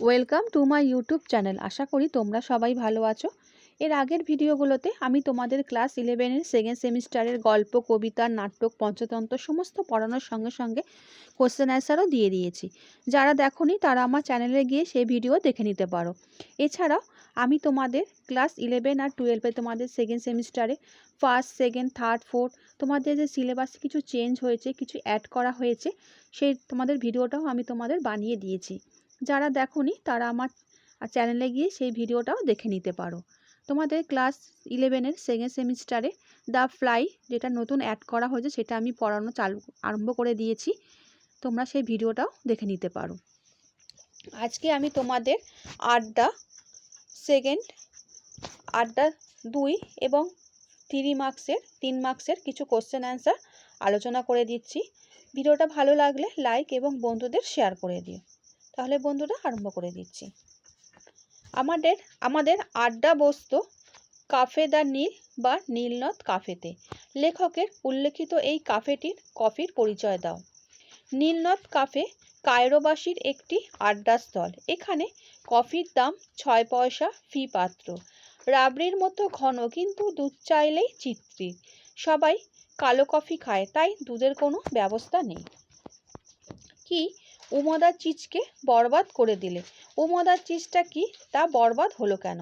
Welcome to my YouTube channel আশা করি তোমরা সবাই ভালো আছো। এর আগের ভিডিওগুলোতে আমি তোমাদের ক্লাস ইলেভেনের সেকেন্ড সেমিস্টারের গল্প, কবিতা, নাটক, পঞ্চতন্ত্র সমস্ত পড়ানোর সঙ্গে সঙ্গে কোশ্চেন অ্যান্সারও দিয়ে দিয়েছি। যারা দেখোনি তারা আমার চ্যানেলে গিয়ে সেই ভিডিও দেখে নিতে পারো। এছাড়াও আমি তোমাদের ক্লাস ইলেভেন আর টুয়েলভে তোমাদের সেকেন্ড সেমিস্টারে ফার্স্ট সেকেন্ড থার্ড ফোর্থ তোমাদের যে সিলেবাসে কিছু চেঞ্জ হয়েছে, কিছু অ্যাড করা হয়েছে, সেই তোমাদের ভিডিওটাও আমি তোমাদের বানিয়ে দিয়েছি। যারা দেখোনি তারা আমার চ্যানেলে গিয়ে সেই ভিডিওটাও দেখে নিতে পারো। তোমাদের ক্লাস ইলেভেনের সেকেন্ড সেমিস্টারে দ্য ফ্লাই যেটা নতুন অ্যাড করা হয়েছে সেটা আমি পড়ানো চালু, আরম্ভ করে দিয়েছি, তোমরা সেই ভিডিওটাও দেখে নিতে পারো। আজকে আমি তোমাদের আড্ডা সেকেন্ড আড্ডা দুই এবং থ্রি মার্কসের তিন মার্কসের কিছু কোশ্চেন অ্যান্সার আলোচনা করে দিচ্ছি। ভিডিওটা ভালো লাগলে লাইক এবং বন্ধুদের শেয়ার করে দিও। তাহলে বন্ধুরা আরম্ভ করে দিচ্ছি। আমাদের আমাদের আড্ডা বসত কাফে দ্য নীল বা নীলনদ কাফেতে লেখকের উল্লেখিত এই কাফেটির কফির পরিচয় দাও। নীলনদ কাফে কায়রোবাসীর একটি আড্ডাস্থল এখানে কফির দাম ছয় পয়সা ফি পাত্র। রাবড়ির মতো ঘন, কিন্তু দুধ চাইলেই চিত্রি। সবাই কালো কফি খায়, তাই দুধের কোনো ব্যবস্থা নেই। কি উমদার চিজকে বরবাদ করে দিলে? উমদার চিজটা কি তা বরবাদ হলো কেন?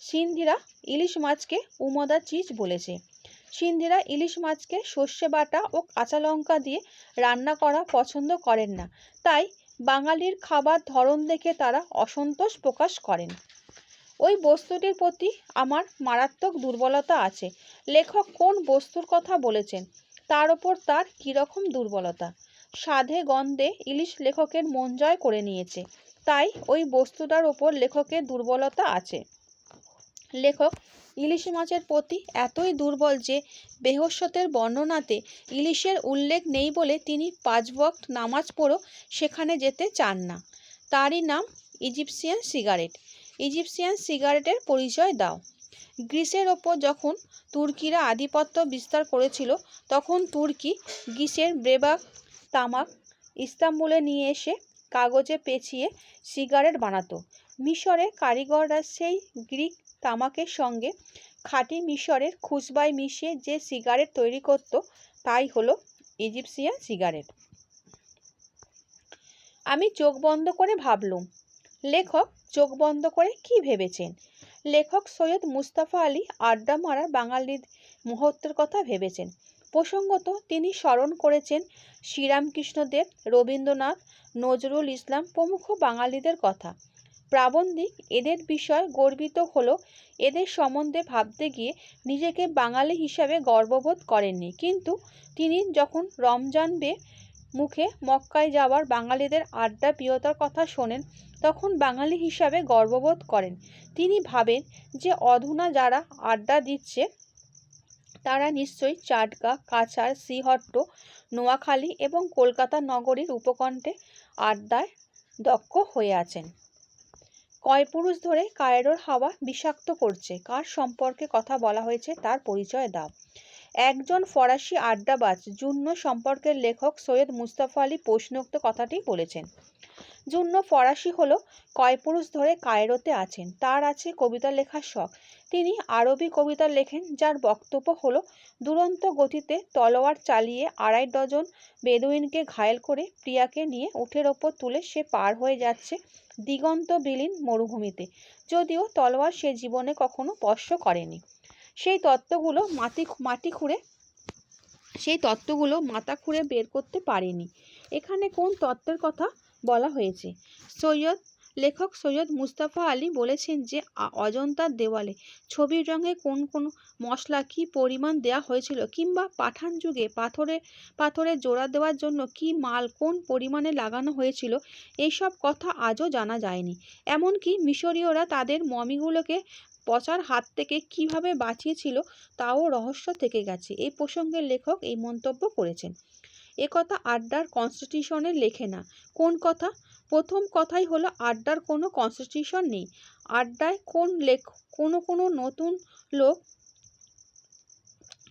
সিন্ধিরা ইলিশ মাছকে উমদার চিজ বলেছে। সিন্ধিরা ইলিশ মাছকে সর্ষে বাটা ও কাঁচা লঙ্কা দিয়ে রান্না করা পছন্দ করেন না। তাই বাঙালির খাবার ধরন দেখে তারা অসন্তোষ প্রকাশ করেন। ওই বস্তুটির প্রতি আমার মারাত্মক দুর্বলতা আছে। লেখক কোন বস্তুর কথা বলেছেন? তার ওপর তার কীরকম দুর্বলতা? স্বাদে গন্ধে ইলিশ লেখকের মন জয় করে নিয়েছে। তাই ওই বস্তুটার ওপর লেখকের দুর্বলতা আছে। লেখক ইলিশ মাছের প্রতি এতই দুর্বল যে বেহস্যতের বর্ণনাতে ইলিশের উল্লেখ নেই বলে তিনি পাঁচ ওয়াক্ত নামাজ পড়েও সেখানে যেতে চান না। তারই নাম ইজিপসিয়ান সিগারেট। ইজিপসিয়ান সিগারেটের পরিচয় দাও। গ্রিসের ওপর যখন তুর্কিরা আধিপত্য বিস্তার করেছিল, তখন তুর্কি গ্রিসের ব্রেবাক তামাক ইস্তাম্বুলে নিয়ে এসে কাগজে পেঁচিয়ে সিগারেট বানাতো। মিশরে কারিগররা সেই গ্রিক তামাকের সঙ্গে খাঁটি মিশরের খুশবাই মিশিয়ে যে সিগারেট তৈরি করত, তাই হলো ইজিপসিয়ান সিগারেট আমি চোখ বন্ধ করে ভাবলুম, লেখক চোখ বন্ধ করে কি ভেবেছেন? লেখক সৈয়দ মুস্তাফা আলী আড্ডা মারা বাঙালির মুহূর্তের কথা ভেবেছেন। প্রসঙ্গত তিনি স্মরণ করেছেন শ্রীরামকৃষ্ণদেব, রবীন্দ্রনাথ, নজরুল ইসলাম প্রমুখ বাঙালিদের কথা। প্রাবন্ধিক এদের বিষয় গর্বিত হলো, এদের সম্বন্ধে ভাবতে গিয়ে নিজেকে বাঙালি হিসাবে গর্ববোধ করেননি। কিন্তু তিনি যখন রমজান বে মুখে মক্কায় যাওয়ার বাঙালিদের আড্ডা প্রিয়তার কথা শোনেন, তখন বাঙালি হিসাবে গর্ববোধ করেন। তিনি ভাবেন যে অধুনা যারা আড্ডা দিচ্ছে, তারা নিশ্চয়ই চাটগা, কাছাড়, শ্রীহট্ট, নোয়াখালী এবং কলকাতা নগরীর উপকণ্ঠে আড্ডায় দক্ষ হয়ে আছেন। কয় পুরুষ ধরে কায়রোর হাওয়া বিষাক্ত করছে। কার সম্পর্কে কথা বলা হয়েছে তার পরিচয় দাও। একজন ফরাসি আড্ডাবাজ জুন্য সম্পর্কের লেখক সৈয়দ মুস্তাফা আলী প্রশ্নোক্ত কথাটি বলেছেন। জুন্ন ফরাসি হলো কয় পুরুষ ধরে কায়রোতে আছেন। তার আছে কবিতা লেখার শখ। তিনি আরবি কবিতা লেখেন, যার বক্তব্য হলো, দুরন্ত গতিতে তলোয়ার চালিয়ে আড়াই ডজন বেদুইনকে ঘায়েল করে প্রিয়াকে নিয়ে উঠের ওপর তুলে সে পার হয়ে যাচ্ছে দিগন্ত বিলীন মরুভূমিতে। যদিও তলোয়ার সে জীবনে কখনো স্পর্শ করেনি। সেই তত্ত্বগুলো মাটি মাটি খুঁড়ে, সেই তত্ত্বগুলো মাথা খুঁড়ে বের করতে পারেনি। এখানে কোন তত্ত্বের কথা বলা হয়েছে। সৈয়দ, লেখক সৈয়দ মুস্তাফা আলী বলেছেন যে অজন্তার দেওয়ালে ছবির রঙে কোন কোন মশলা কী পরিমাণ দেওয়া হয়েছিল কিংবা পাঠান যুগে পাথরে পাথরে জোড়া দেওয়ার জন্য কি মাল কোন পরিমাণে লাগানো হয়েছিল, এইসব কথা আজও জানা যায়নি। এমনকি মিশরীয়রা তাদের মমিগুলোকে পচার হাত থেকে কীভাবে বাঁচিয়েছিল তাও রহস্য থেকে গেছে। এই প্রসঙ্গে লেখক এই মন্তব্য করেছেন। একথা আড্ডার কনস্টিটিউশনে লেখে না। কোন কথা? প্রথম কথাই হলো আড্ডার কোনো কনস্টিটিউশন নেই। আড্ডায় কোন লেখ, কোনো কোনো নতুন লোক,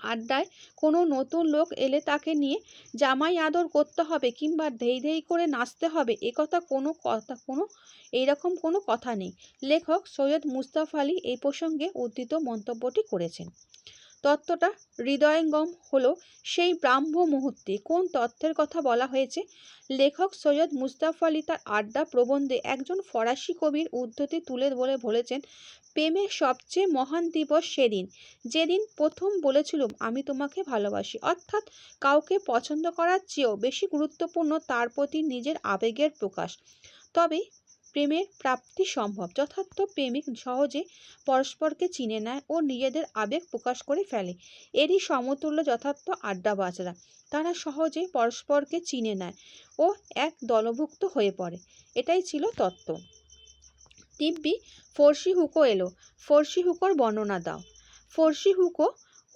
আড্ডায় কোনো নতুন লোক এলে তাকে নিয়ে জামাই আদর করতে হবে কিংবা ধেই ধেই করে নাচতে হবে একথা কোনো কথা, কোনো, এইরকম কোনো কথা নেই। লেখক সৈয়দ মুস্তাফা আলী এই প্রসঙ্গে উদ্ধৃত মন্তব্যটি করেছেন। তত্ত্বটা হৃদয়ঙ্গম হলো সেই ব্রাহ্ম মুহূর্তে কোন তত্ত্বের কথা বলা হয়েছে? লেখক সৈয়দ মুস্তাফা আলী তার আড্ডা প্রবন্ধে একজন ফরাসি কবির উদ্ধতি তুলে বলে বলেছেন প্রেমের সবচেয়ে মহান দিবস সেদিন। যেদিন প্রথম বলেছিলুম, আমি তোমাকে ভালোবাসি। অর্থাৎ কাউকে পছন্দ করার চেয়েও বেশি গুরুত্বপূর্ণ তার প্রতি নিজের আবেগের প্রকাশ। তবে প্রেমের প্রাপ্তি সম্ভব। যথার্থ প্রেমিক সহজে পরস্পরকে চিনে নেয় ও নিজেদের আবেগ প্রকাশ করে ফেলে। এরই সমতুল্য যথার্থ আড্ডাবাজরা। তারা সহজে পরস্পরকে চিনে নেয় ও এক দলভুক্ত হয়ে পড়ে। এটাই ছিল তত্ত্ব। দিব্যি ফর্সি হুকো এলো। ফর্সি হুকোর বর্ণনা দাও। ফর্সি হুকো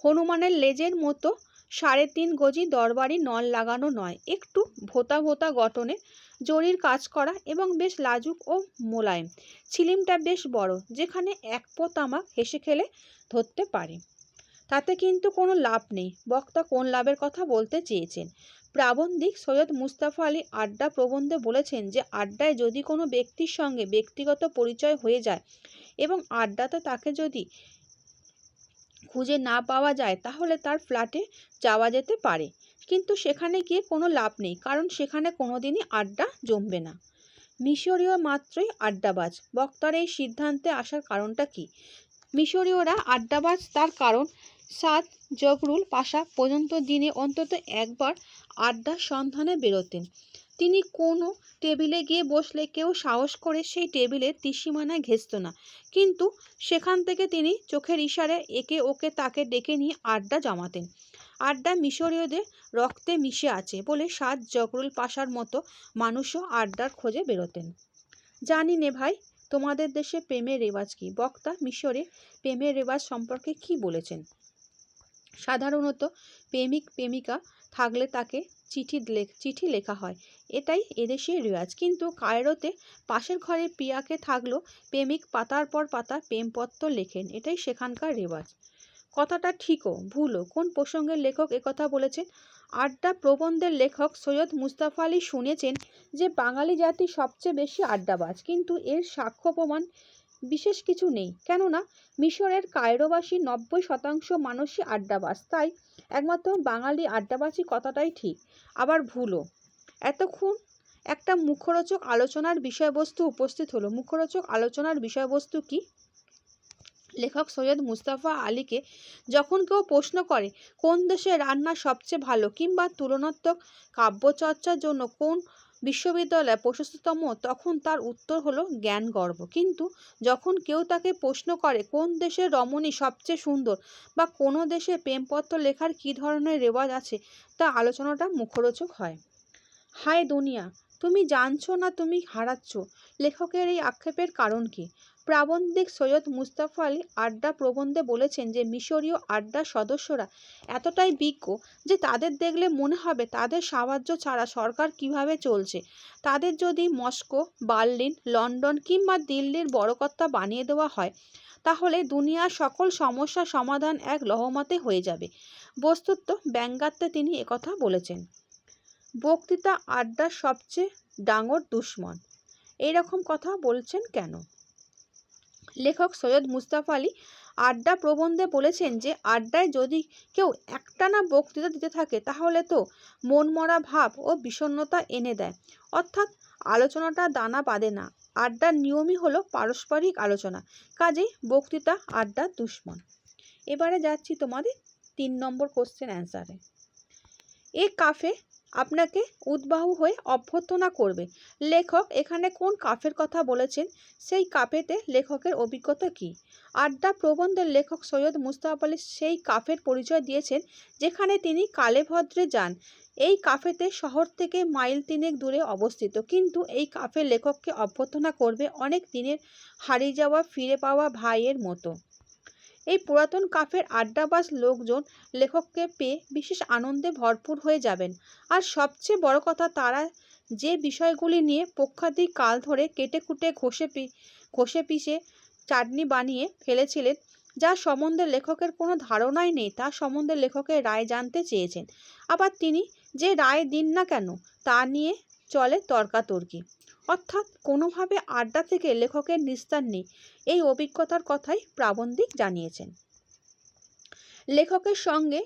হনুমানের লেজের মতো সাড়ে তিন গজি দরবারি নল লাগানো নয়, একটু ভোতা ভোতা গঠনের জরির কাজ করা এবং বেশ লাজুক ও মোলায়েম। ছিলিমটা বেশ বড়, যেখানে এক পো তামাক হেসে খেলে ধরতে পারে। তাতে কিন্তু কোনো লাভ নেই। বক্তা কোন লাভের কথা বলতে চেয়েছেন? প্রাবন্ধিক সৈয়দ মুস্তাফা আলী আড্ডা প্রবন্ধে বলেছেন যে, আড্ডায় যদি কোনো ব্যক্তির সঙ্গে ব্যক্তিগত পরিচয় হয়ে যায় এবং আড্ডাতে তাকে যদি খুঁজে না পাওয়া যায়, তাহলে তার ফ্ল্যাটে যাওয়া যেতে পারে। কিন্তু সেখানে গিয়ে কোনো লাভ নেই, কারণ সেখানে কোনো দিনই আড্ডা জমবে না। মিশরীয় মাত্রই আড্ডাবাজ। বক্তার এই সিদ্ধান্তে আসার কারণটা কি? মিশরীয়রা আড্ডাবাজ তার কারণ সাদ জগরুল পাশা পর্যন্ত দিনে অন্তত একবার আড্ডার সন্ধানে বেরোতেন। তিনি কোনো টেবিলে গিয়ে বসলে কেউ সাহস করে সেই টেবিলের ত্রিসীমানায় ঘেঁচত না। কিন্তু সেখান থেকে তিনি চোখের ইশারে একে ওকে তাকে ডেকে নিয়ে আড্ডা জমাতেন। আড্ডা মিশরীয়দের রক্তে মিশে আছে বলে সাত জগরুল পাশার মতো মানুষও আড্ডার খোঁজে বেরোতেন। জানি নে ভাই, তোমাদের দেশে প্রেমের রেওয়াজ কি? বক্তা মিশরে প্রেমের রেওয়াজ সম্পর্কে কি বলেছেন? সাধারণত প্রেমিক প্রেমিকা থাকলে তাকে চিঠি চিঠি লেখা হয়। এটাই এদেশের রেওয়াজ। কিন্তু কায়রোতে পাশের ঘরে পিয়াকে থাকলেও প্রেমিক পাতার পর পাতা প্রেমপত্র লেখেন। এটাই সেখানকার রেওয়াজ। কথাটা ঠিকও, ভুলও। কোন প্রসঙ্গের লেখক একথা বলেছেন? আড্ডা প্রবন্ধের লেখক সৈয়দ মুস্তাফা আলী শুনেছেন যে, বাঙালি জাতি সবচেয়ে বেশি আড্ডাবাজ। কিন্তু এর সাক্ষ্য প্রমাণ বিশেষ কিছু নেই। কেননা, মিশরের কায়রোবাসী নব্বই শতাংশ মানুষই আড্ডাবাজ। তাই একমাত্র বাঙালি আড্ডাবাজি কথাটাই ঠিক, আবার ভুলও। এতক্ষণ একটা মুখরোচক আলোচনার বিষয়বস্তু উপস্থিত হলো। মুখরোচক আলোচনার বিষয়বস্তু কি? লেখক সৈয়দ মুস্তাফা আলীকে যখন কেউ প্রশ্ন করে, কোন দেশে রান্না সবচেয়ে ভালো কিংবা তুলনাত্মক কাব্যচর্চার জন্য কোন বিশ্ববিদ্যালয় প্রশস্ততম, তখন তার উত্তর হলো জ্ঞান গর্ব কিন্তু যখন কেউ তাকে প্রশ্ন করে, কোন দেশের রমণী সবচেয়ে সুন্দর বা কোনো দেশে প্রেমপত্র লেখার কী ধরনের রেওয়াজ আছে, তা আলোচনাটা মুখরোচক হয়। হায় দুনিয়া, তুমি জানছো না তুমি হারাচ্ছ? লেখকের এই আক্ষেপের কারণ কি? প্রাবন্ধিক সৈয়দ মুস্তাফা আলী আড্ডা প্রবন্ধে বলেছেন যে, মিশরীয় আড্ডার সদস্যরা এতটাই বিজ্ঞ যে, তাদের দেখলে মনে হবে তাদের সাহায্য ছাড়া সরকার কীভাবে চলছে। তাদের যদি মস্কো, বার্লিন, লন্ডন কিংবা দিল্লির বড়কর্তা বানিয়ে দেওয়া হয়, তাহলে দুনিয়ার সকল সমস্যার সমাধান এক লহমাতে হয়ে যাবে। বস্তুত ব্যঙ্গাত্মে তিনি একথা বলেছেন। বক্তৃতা আড্ডার সবচেয়ে ডাঙর দুশ্মন। এইরকম কথা বলছেন কেন? লেখক সৈয়দ মুস্তাফা আলী আড্ডা প্রবন্ধে বলেছেন যে, আড্ডায় যদি কেউ একটানা বক্তৃতা দিতে থাকে, তাহলে তো মনমরা ভাব ও বিষণ্ণতা এনে দেয়। অর্থাৎ আলোচনাটা দানা বাঁধে না। আড্ডার নিয়মই হলো পারস্পরিক আলোচনা। কাজেই বক্তৃতা আড্ডার দুশ্মন। এবারে যাচ্ছি তোমাদের তিন নম্বর কোশ্চেন অ্যান্সারে এ। কাফে আপনাকে উদ্বাহু হয়ে অভ্যর্থনা করবে। লেখক এখানে কোন কাফের কথা বলেছেন? সেই কাফেতে লেখকের অভিজ্ঞতা কী? আড্ডা প্রবন্ধের লেখক সৈয়দ মুস্তাফ আলী সেই কাফের পরিচয় দিয়েছেন, যেখানে তিনি কালেভদ্রে যান। এই কাফেতে শহর থেকে মাইল তিনেক দূরে অবস্থিত। কিন্তু এই কাফের লেখককে অভ্যর্থনা করবে অনেক দিনের হারিয়ে যাওয়া, ফিরে পাওয়া ভাইয়ের মতো। এই পুরাতন কাফের আড্ডাবাজ লোকজন লেখককে পেয়ে বিশেষ আনন্দে ভরপুর হয়ে যাবেন। আর সবচেয়ে বড় কথা তারা যে বিষয়গুলি নিয়ে পক্ষাধিক কাল ধরে কেটে কুটে ঘষে পি, ঘষে পিষে চাটনি বানিয়ে ফেলেছিলেন, যা সম্বন্ধে লেখকের কোনো ধারণাই নেই, তা সম্বন্ধে লেখকের রায় জানতে চেয়েছেন। আবার তিনি যে রায় দিন না কেন, তা নিয়ে চলে তর্কাতর্কি। অর্থাৎ কোনোভাবে আড্ডা থেকে লেখকের নিস্তার নেই। এই অভিজ্ঞতার কথাই প্রাবন্ধিক জানিয়েছেন। লেখকের সঙ্গে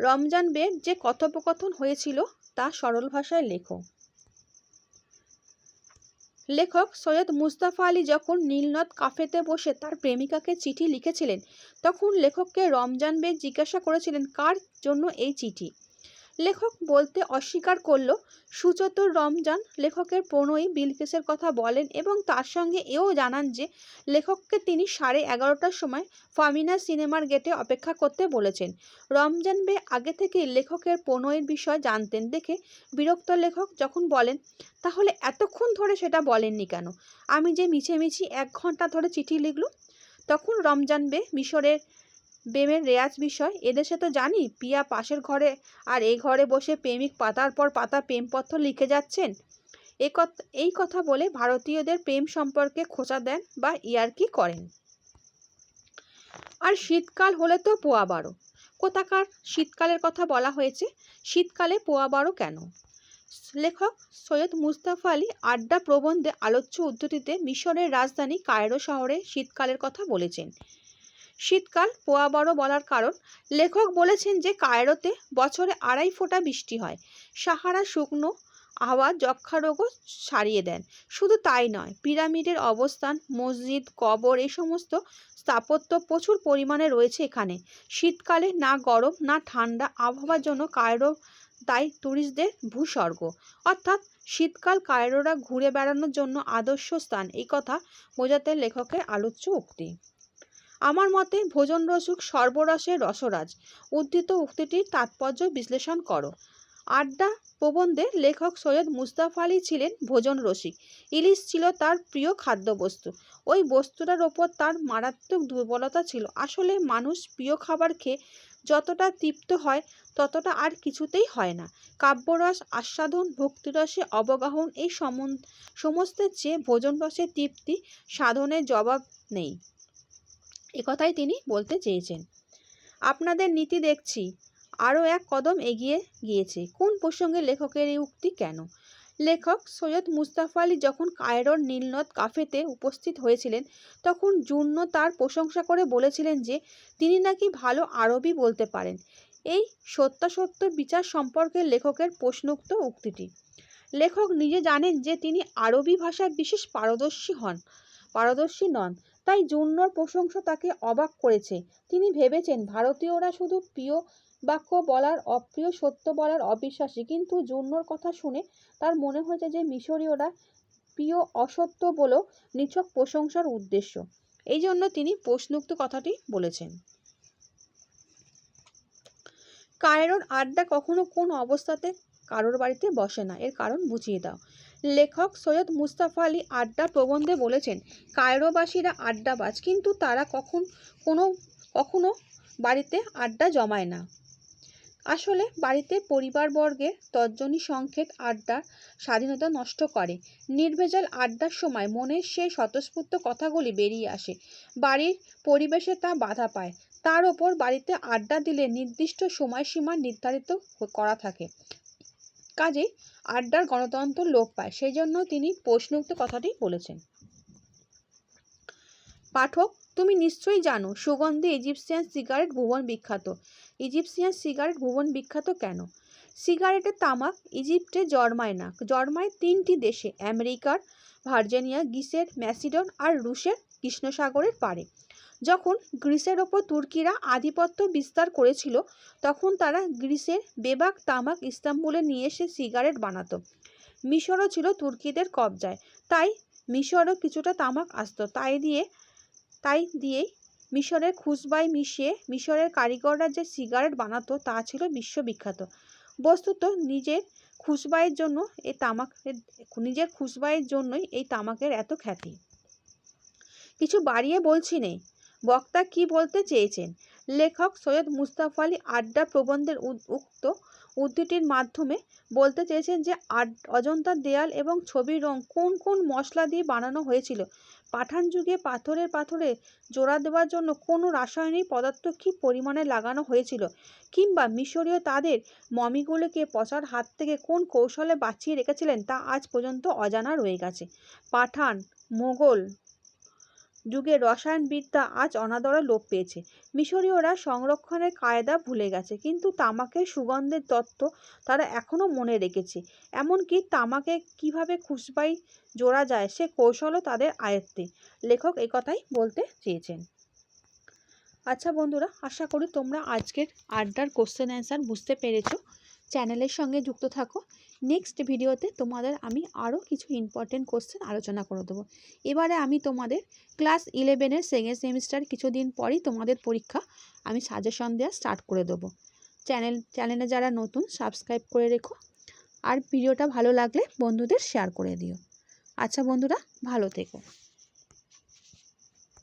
রমজান বের যে কথোপকথন হয়েছিল তা সরল ভাষায় লেখো। লেখক সৈয়দ মুস্তাফা আলী যখন নীলনদ কাফেতে বসে তার প্রেমিকাকে চিঠি লিখেছিলেন, তখন লেখককে রমজান বে জিজ্ঞাসা করেছিলেন, কার জন্য এই চিঠি? লেখক বলতে অস্বীকার করল। সুচতুর রমজান লেখকের প্রণয়ী বিলকেসের কথা বলেন এবং তার সঙ্গে এও জানান যে, লেখককে তিনি সাড়ে এগারোটার সময় ফামিনা সিনেমার গেটে অপেক্ষা করতে বলেছেন। রমজান বে আগে থেকে লেখকের প্রণয়ের বিষয় জানতেন দেখে বিরক্ত লেখক যখন বলেন, তাহলে এতক্ষণ ধরে সেটা বলেননি কেন? আমি যে মিছিমিছি এক ঘণ্টা ধরে চিঠি লিখলুম? তখন রমজান বে মিশরের প্রেমের রেয়াজ বিষয়, এদেশে তো জানি পিয়া পাশের ঘরে আর এই ঘরে বসে প্রেমিক পাতার পর পাতা প্রেমপত্র লিখে যাচ্ছেন। এই কথা বলে ভারতীয়দের প্রেম সম্পর্কে খোঁচা দেন বা ইয়ার্কি করেন? আর শীতকাল হলে তো পোয়া বারো। কোথাকার শীতকালের কথা বলা হয়েছে, শীতকালে পোয়া বারো কেন? লেখক সৈয়দ মুস্তাফা আলী আড্ডা প্রবন্ধে আলোচ্য উদ্ধৃতিতে মিশরের রাজধানী কায়রো শহরে শীতকালের কথা বলেছেন। শীতকাল পোয়া বড় বলার কারণ, লেখক বলেছেন যে কায়রোতে বছরে আড়াই ফোঁটা বৃষ্টি হয়। সাহারা শুকনো হাওয়া যক্ষা রোগও সারিয়ে দেন। শুধু তাই নয়, পিরামিডের অবস্থান, মসজিদ, কবর এই সমস্ত স্থাপত্য প্রচুর পরিমাণে রয়েছে এখানে। শীতকালে না গরম, না ঠান্ডা আবহাওয়ার জন্য কায়রো তাই ট্যুরিস্টদের ভূস্বর্গ। অর্থাৎ শীতকাল কায়রোরা ঘুরে বেড়ানোর জন্য আদর্শ স্থান। এই কথা বোঝাতে লেখকের আলোচ্য উক্তি। আমার মতে ভোজন রসুক সর্বরসের রসরাজ। উদ্ধৃত উক্তিটির তাৎপর্য বিশ্লেষণ করো। আড্ডা প্রবন্ধে লেখক সৈয়দ মুস্তাফা আলী ছিলেন ভোজন রসিক। ইলিশ ছিল তার প্রিয় খাদ্যবস্তু। ওই বস্তুটার ওপর তার মারাত্মক দুর্বলতা ছিল। আসলে মানুষ প্রিয় খাবার খেয়ে যতটা তৃপ্ত হয়, ততটা আর কিছুতেই হয় না। কাব্যরস, আস্বাদন, ভক্তিরসে অবগাহন এই সমস্তের চেয়ে ভোজন রসের তৃপ্তি সাধনের জবাব নেই। একথাই তিনি বলতে চেয়েছেন। আপনাদের নীতি দেখছি। আরও এক কদম এগিয়ে গিয়েছে। কোন প্রসঙ্গে লেখকের এই উক্তি কেন? লেখক সৈয়দ মুস্তাফা আলী যখন কায়রোর নীলনদ কাফেতে উপস্থিত হয়েছিলেন, তখন জুন্ন তার প্রশংসা করে বলেছিলেন যে, তিনি নাকি ভালো আরবি বলতে পারেন। এই সত্যাসত্য বিচার সম্পর্কে লেখকের প্রশ্নোক্ত উক্তিটি। লেখক নিজে জানেন যে, তিনি আরবি ভাষায় বিশেষ পারদর্শী হন, পারদর্শী নন। তাই জুন্নর প্রশংসা তাকে অবাক করেছে। তিনি ভেবেছেন, ভারতীয়রা শুধু প্রিয় বাক্য বলার, অপ্রিয় সত্য বলার অবিশ্বাসী। কিন্তু জুন্নর কথা শুনে তার মনে হয়েছে যে মিশরীয়রা প্রিয় অসত্য বলেও নিছক প্রশংসার উদ্দেশ্য। এই জন্য তিনি প্রশ্নোক্ত কথাটি বলেছেন। কায়রোর আড্ডা কখনো কোন অবস্থাতে কারোর বাড়িতে বসে না। এর কারণ বুঝিয়ে দাও। লেখক সৈয়দ মুস্তাফা আলী আড্ডা প্রবন্ধে বলেছেন, কায়রোবাসীরা আড্ডাবাজ, কিন্তু তারা কখন, কোনো, কখনো বাড়িতে আড্ডা জমায় না। আসলে বাড়িতে পরিবারবর্গের তর্জনী সংক্ষেপ আড্ডার স্বাধীনতা নষ্ট করে। নির্ভেজাল আড্ডার সময় মনের সেই স্বতঃস্ফূর্ত কথাগুলি বেরিয়ে আসে। বাড়ির পরিবেশে তা বাধা পায়। তার ওপর বাড়িতে আড্ডা দিলে নির্দিষ্ট সময়সীমা নির্ধারিত করা থাকে। কাজেই আড্ডার গণতন্ত্র লোপ পায়। সেই জন্য তিনি প্রশ্নোক্ত কথাটি বলেছেন। পাঠক, তুমি নিশ্চয়ই জানো, সুগন্ধি ইজিপসিয়ান সিগারেট ভুবন বিখ্যাত। ইজিপসিয়ান সিগারেট ভুবন বিখ্যাত কেন? সিগারেটের তামাক ইজিপ্টে জন্মায় না। জন্মায় তিনটি দেশে, আমেরিকার ভার্জিনিয়া, গ্রিসের ম্যাসিডন আর রুশের কৃষ্ণসাগরের পারে যখন গ্রিসের ওপর তুর্কিরা আধিপত্য বিস্তার করেছিল, তখন তারা গ্রিসের বেবাক তামাক ইস্তাম্বুলে নিয়ে এসে সিগারেট বানাতো। মিশরও ছিল তুর্কিদের কবজায়। তাই মিশরও কিছুটা তামাক আসতো। তাই দিয়ে, তাই দিয়েই মিশরের খুশবাই মিশিয়ে মিশরের কারিগররা যে সিগারেট বানাতো, তা ছিল বিশ্ববিখ্যাত। বস্তুত নিজের খুশবাইয়ের জন্য এই তামাকের নিজের খুশবাইয়ের জন্যই এই তামাকের এত খ্যাতি। কিছু বাড়িয়ে বলছি নেই। বক্তা কি বলতে চেয়েছেন? লেখক সৈয়দ মুস্তাফা আলী আড্ডা প্রবন্ধের উক্ত উদ্ধৃতির মাধ্যমে বলতে চেয়েছেন যে অজন্তার দেয়াল এবং ছবির রং কোন কোন মশলা দিয়ে বানানো হয়েছিল? পাঠান যুগে পাথরের পাথরে জোড়া দেওয়ার জন্য কোনো রাসায়নিক পদার্থ কী পরিমাণে লাগানো হয়েছিল? কিংবা মিশরীয় তাদের মমিগুলোকে পচার হাত থেকে কোন কৌশলে বাঁচিয়ে রেখেছিলেন তা আজ পর্যন্ত অজানা রয়ে গেছে। পাঠান, মোগল যুগে রসায়নবিদ্যা আজ অনাদরে লোপ পেয়েছে। মিশরীয়রা সংরক্ষণের কায়দা ভুলে গেছে, কিন্তু তামাকের সুগন্ধের তত্ত্ব তারা এখনও মনে রেখেছে। এমনকি তামাকে কীভাবে খুশবাই জোড়া যায়, সে কৌশলও তাদের আয়ত্তে। লেখক কথাই বলতে চেয়েছেন। আচ্ছা বন্ধুরা, আশা করি তোমরা আজকের আড্ডার কোশ্চেন অ্যান্সার বুঝতে পেরেছ। চ্যানেলের সঙ্গে যুক্ত থাকো। নেক্সট ভিডিওতে তোমাদের আমি আরও কিছু ইম্পর্টেন্ট কোশ্চেন আলোচনা করে দেবো। এবারে আমি তোমাদের ক্লাস ইলেভেনের সেকেন্ড সেমিস্টার কিছুদিন পরই তোমাদের পরীক্ষা আমি সাজেশন দেওয়া স্টার্ট করে দেবো। চ্যানেল, চ্যানেলে যারা নতুন সাবস্ক্রাইব করে রেখো। আর ভিডিওটা ভালো লাগলে বন্ধুদের শেয়ার করে দিও। আচ্ছা বন্ধুরা, ভালো থেকো।